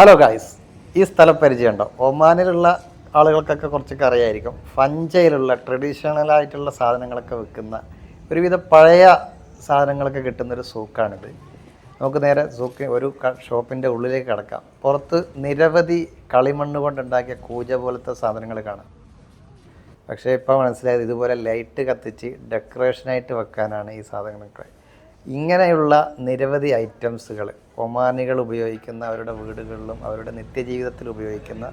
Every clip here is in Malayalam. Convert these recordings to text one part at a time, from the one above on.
ഹലോ ഗായ്സ് ഈ സ്ഥലം പരിചയമുണ്ടോ? ഒമാനിലുള്ള ആളുകൾക്കൊക്കെ കുറച്ചൊക്കെ അറിയായിരിക്കും. ഫഞ്ചയിലുള്ള ട്രഡീഷണൽ ആയിട്ടുള്ള സാധനങ്ങളൊക്കെ വിൽക്കുന്ന ഒരുവിധ പഴയ സാധനങ്ങളൊക്കെ കിട്ടുന്നൊരു സൂക്കാണിത്. നമുക്ക് നേരെ സൂക്ക് ഒരു ഷോപ്പിന്റെ ഉള്ളിലേക്ക് കിടക്കാം. പുറത്ത് നിരവധി കളിമണ്ണ് കൊണ്ടുണ്ടാക്കിയ കൂജ പോലത്തെ സാധനങ്ങൾ കാണാം. പക്ഷേ ഇപ്പോൾ മനസ്സിലായത് ഇതുപോലെ ലൈറ്റ് കത്തിച്ച് ഡെക്കറേഷനായിട്ട് വെക്കാനാണ് ഈ സാധനങ്ങളൊക്കെ. ഇങ്ങനെയുള്ള നിരവധി ഐറ്റംസുകൾ ഒമാനികൾ ഉപയോഗിക്കുന്ന അവരുടെ വീടുകളിലും അവരുടെ നിത്യജീവിതത്തിൽ ഉപയോഗിക്കുന്ന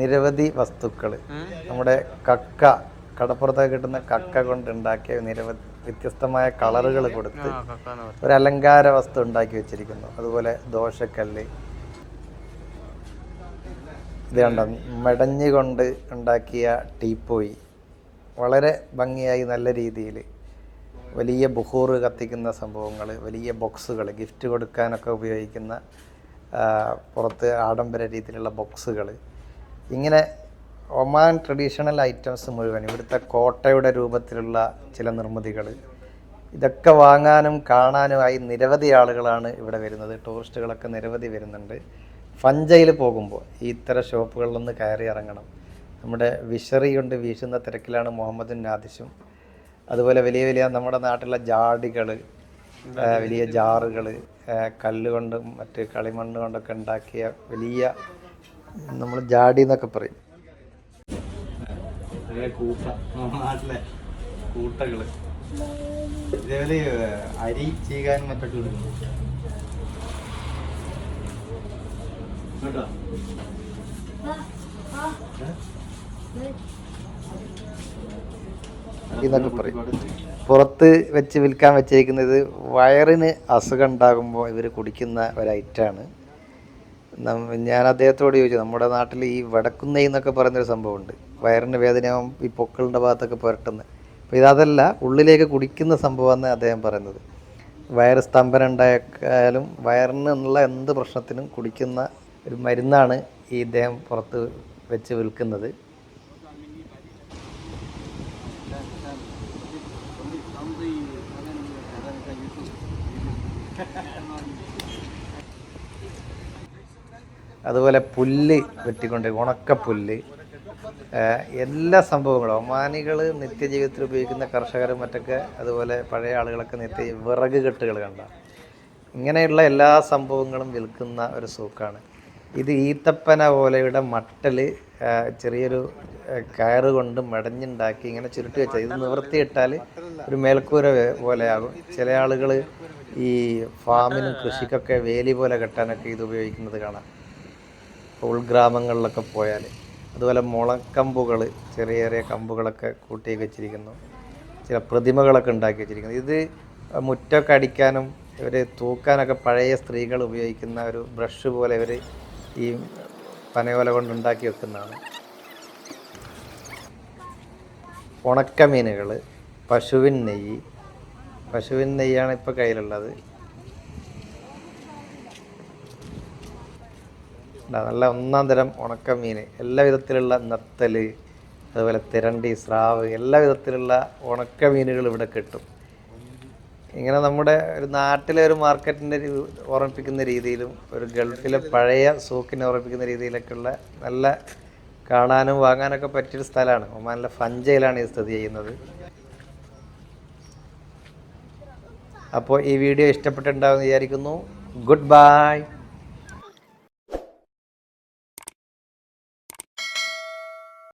നിരവധി വസ്തുക്കൾ നമ്മുടെ കക്ക കടപ്പുറത്തൊക്കെ കിട്ടുന്ന കക്ക കൊണ്ടുണ്ടാക്കിയ നിരവധി വ്യത്യസ്തമായ കളറുകൾ കൊടുത്ത് ഒരു അലങ്കാര വസ്തു ഉണ്ടാക്കി വെച്ചിരിക്കുന്നു. അതുപോലെ ദോശക്കല്ല്. ഇത് മെടഞ്ഞുകൊണ്ട് മെടഞ്ഞ് ഉണ്ടാക്കിയ ടീപ്പോയി. വളരെ ഭംഗിയായി നല്ല രീതിയിൽ വലിയ ബുഹൂർ കത്തിക്കുന്ന സംഭവങ്ങൾ വലിയ ബോക്സുകൾ ഗിഫ്റ്റ് കൊടുക്കാനൊക്കെ ഉപയോഗിക്കുന്ന പുറത്ത് ആഡംബര രീതിയിലുള്ള ബോക്സുകൾ. ഇങ്ങനെ ഒമാൻ ട്രഡീഷണൽ ഐറ്റംസ് മുഴുവൻ ഇവിടുത്തെ കോട്ടയുടെ രൂപത്തിലുള്ള ചില നിർമ്മിതികൾ. ഇതൊക്കെ വാങ്ങാനും കാണാനുമായി നിരവധി ആളുകളാണ് ഇവിടെ വരുന്നത്. ടൂറിസ്റ്റുകളൊക്കെ നിരവധി വരുന്നുണ്ട്. ഫഞ്ചയിൽ പോകുമ്പോൾ ഈ ഇത്തരം ഷോപ്പുകളിലൊന്ന് കയറി ഇറങ്ങണം. നമ്മുടെ വിഷറി കൊണ്ട് വീശുന്ന തിരക്കിലാണ് മുഹമ്മദും നാദിഷും അതുപോലെ വലിയ വലിയ നമ്മുടെ നാട്ടിലെ ജാടികൾ വലിയ ജാറുകൾ കല്ല് കൊണ്ടും മറ്റ് കളിമണ്ണ് കൊണ്ടൊക്കെ ഉണ്ടാക്കിയ വലിയ നമ്മൾ ജാടി എന്നൊക്കെ പറയും. കൂട്ട നാട്ടിലെ ഇതേപോലെ അരി ചെയ്യാൻ മറ്റൊക്കെ ഇടുന്നു. കേട്ടോ? എന്നൊക്കെ പറയും. പുറത്ത് വെച്ച് വിൽക്കാൻ വെച്ചിരിക്കുന്നത് വയറിന് അസുഖം ഉണ്ടാകുമ്പോൾ ഇവർ കുടിക്കുന്ന ഒരൈറ്റാണ്. ഞാൻ അദ്ദേഹത്തോട് ചോദിച്ചു നമ്മുടെ നാട്ടിൽ ഈ വടക്കുന്നൈ എന്നൊക്കെ പറയുന്നൊരു സംഭവമുണ്ട്. വയറിന് വേദനയാവും ഈ പൊക്കളുടെ ഭാഗത്തൊക്കെ പുരട്ടുന്നത് അപ്പോൾ ഇതല്ല ഉള്ളിലേക്ക് കുടിക്കുന്ന സംഭവമാണ് അദ്ദേഹം പറയുന്നത്. വയർ സ്തംഭനം ഉണ്ടായാലും വയറിന് ഉള്ള എന്ത് പ്രശ്നത്തിനും കുടിക്കുന്ന ഒരു മരുന്നാണ് ഈ ഇദ്ദേഹം പുറത്ത് വെച്ച് വിൽക്കുന്നത്. അതുപോലെ പുല്ല് വെട്ടിക്കൊണ്ട് ഉണക്ക പുല്ല്. എല്ലാ സംഭവങ്ങളും. ഒമാനികൾ നിത്യജീവിതത്തിൽ ഉപയോഗിക്കുന്ന കർഷകരും മറ്റൊക്കെ അതുപോലെ പഴയ ആളുകളൊക്കെ നിത്യ വിറക് കെട്ടുകൾ കണ്ട. ഇങ്ങനെയുള്ള എല്ലാ സംഭവങ്ങളും വിൽക്കുന്ന ഒരു സൂക്കാണ്. ഇത് ഈത്തപ്പന പോലെയുടെ മട്ടൽ ചെറിയൊരു കയറ് കൊണ്ട് മടഞ്ഞുണ്ടാക്കി ഇങ്ങനെ ചുരുട്ടി വെച്ചാൽ ഇത് നിവർത്തിയിട്ടാൽ ഒരു മേൽക്കൂര പോലെയാകും. ചില ആളുകൾ ഈ ഫാമിനും കൃഷിക്കൊക്കെ വേലി പോലെ കെട്ടാനൊക്കെ ഇത് ഉപയോഗിക്കുന്നത് കാണാം. ഉൾഗ്രാമങ്ങളിലൊക്കെ പോയാൽ അതുപോലെ മുളക്കമ്പുകൾ ചെറിയ ചെറിയ കമ്പുകളൊക്കെ കൂട്ടി വെച്ചിരിക്കുന്നു. ചില പ്രതിമകളൊക്കെ ഉണ്ടാക്കി വെച്ചിരിക്കുന്നു. ഇത് മുറ്റൊക്കെ അടിക്കാനും ഇവർ തൂക്കാനൊക്കെ പഴയ സ്ത്രീകൾ ഉപയോഗിക്കുന്ന ഒരു ബ്രഷ് പോലെ ഇവർ ഈ പനയോല കൊണ്ടുണ്ടാക്കി വെക്കുന്നതാണ്. ഉണക്കമീനുകൾ പശുവിൻ നെയ്യ്. പശുവിൻ നെയ്യാണ് ഇപ്പോൾ കയ്യിലുള്ളത്. നല്ല ഒന്നാം തരം ഉണക്കമീൻ എല്ലാ വിധത്തിലുള്ള നത്തൽ അതുപോലെ തിരണ്ടി സ്രാവ് എല്ലാ വിധത്തിലുള്ള ഉണക്കമീനുകൾ ഇവിടെ കിട്ടും. ഇങ്ങനെ നമ്മുടെ ഒരു നാട്ടിലെ ഒരു മാർക്കറ്റിന്റെ ഓർമ്മിപ്പിക്കുന്ന രീതിയിലും ഒരു ഗൾഫിലെ പഴയ സൂക്കിനെ ഓർമ്മിപ്പിക്കുന്ന രീതിയിലൊക്കെയുള്ള നല്ല കാണാനും വാങ്ങാനൊക്കെ പറ്റിയൊരു സ്ഥലമാണ്. ഒമാനിലെ ഫഞ്ചയിലാണ് ഇത് സ്ഥിതി ചെയ്യുന്നത്. അപ്പോൾ ഈ വീഡിയോ ഇഷ്ടപ്പെട്ടിട്ടുണ്ടാവുമെന്ന് വിചാരിക്കുന്നു. Good bye